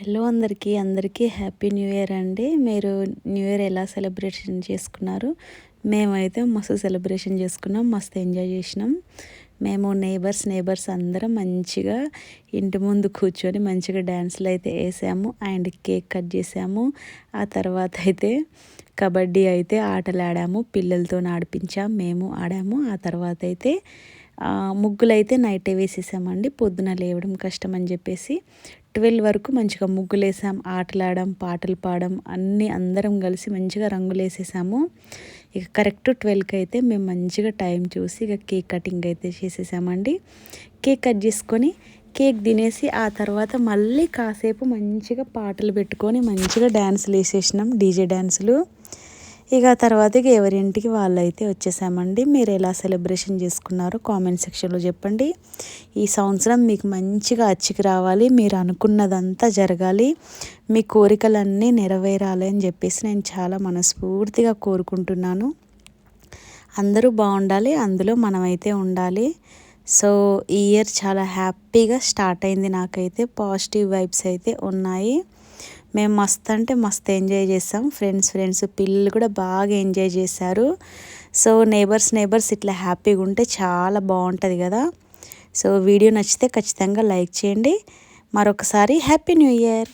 Hello అందరికీ అందరికీ happy new year అండి. మీరు న్యూ ఇయర్ ఎలా సెలబ్రేషన్ చేసుకున్నారు? మేమైతే మస్తు సెలబ్రేషన్ చేసుకున్నాం మస్తు ఎంజాయ్ చేసినాం. మేము నేబర్స్ నేబర్స్ అందరం మంచిగా ఇంటి ముందు కూర్చొని మంచిగా డ్యాన్స్లు అయితే వేసాము అండ్ కేక్ కట్ చేసాము. ఆ తర్వాత అయితే కబడ్డీ అయితే ఆటలు ఆడాము పిల్లలతో ఆడిపించాము మేము ఆడాము. ఆ తర్వాత అయితే ముగ్గులైతే నైటే వేసేసామండి. పొద్దున లేవడం కష్టం అని చెప్పేసి ట్వెల్వ్ వరకు మంచిగా ముగ్గులు వేసాం ఆటలాడడం పాటలు పాడడం అన్నీ అందరం కలిసి మంచిగా రంగులు వేసేసాము ఇక కరెక్ట్ ట్వెల్వ్కి అయితే మేము మంచిగా టైం చూసి ఇక కేక్ కటింగ్ అయితే చేసేసామండి. కేక్ కట్ చేసుకొని కేక్ తినేసి ఆ తర్వాత మళ్ళీ కాసేపు మంచిగా పాటలు పెట్టుకొని మంచిగా డ్యాన్సులు వేసేసినాం. డీజే డ్యాన్సులు ఇక తర్వాత ఎవరింటికి వాళ్ళైతే వచ్చేసామండి. మీరు ఎలా సెలబ్రేషన్ చేసుకున్నారో కామెంట్ సెక్షన్లో చెప్పండి. ఈ సంవత్సరం మీకు మంచిగా అచ్చికి రావాలి మీరు అనుకున్నదంతా జరగాలి మీ కోరికలన్నీ నెరవేరాలి అని చెప్పేసి నేను చాలా మనస్ఫూర్తిగా కోరుకుంటున్నాను. అందరూ బాగుండాలి అందులో మనమైతే ఉండాలి. సో ఈ ఇయర్ చాలా హ్యాపీగా స్టార్ట్ అయింది నాకైతే పాజిటివ్ వైబ్స్ అయితే ఉన్నాయి. మేము మస్త్ అంటే మస్త్ ఎంజాయ్ చేసాం. ఫ్రెండ్స్ ఫ్రెండ్స్ పిల్లలు కూడా బాగా ఎంజాయ్ చేశారు. సో నేబర్స్ నేబర్స్ ఇట్లా హ్యాపీగా ఉంటే చాలా బాగుంటుంది కదా. సో వీడియో నచ్చితే ఖచ్చితంగా లైక్ చేయండి. మరొకసారి హ్యాపీ న్యూ ఇయర్!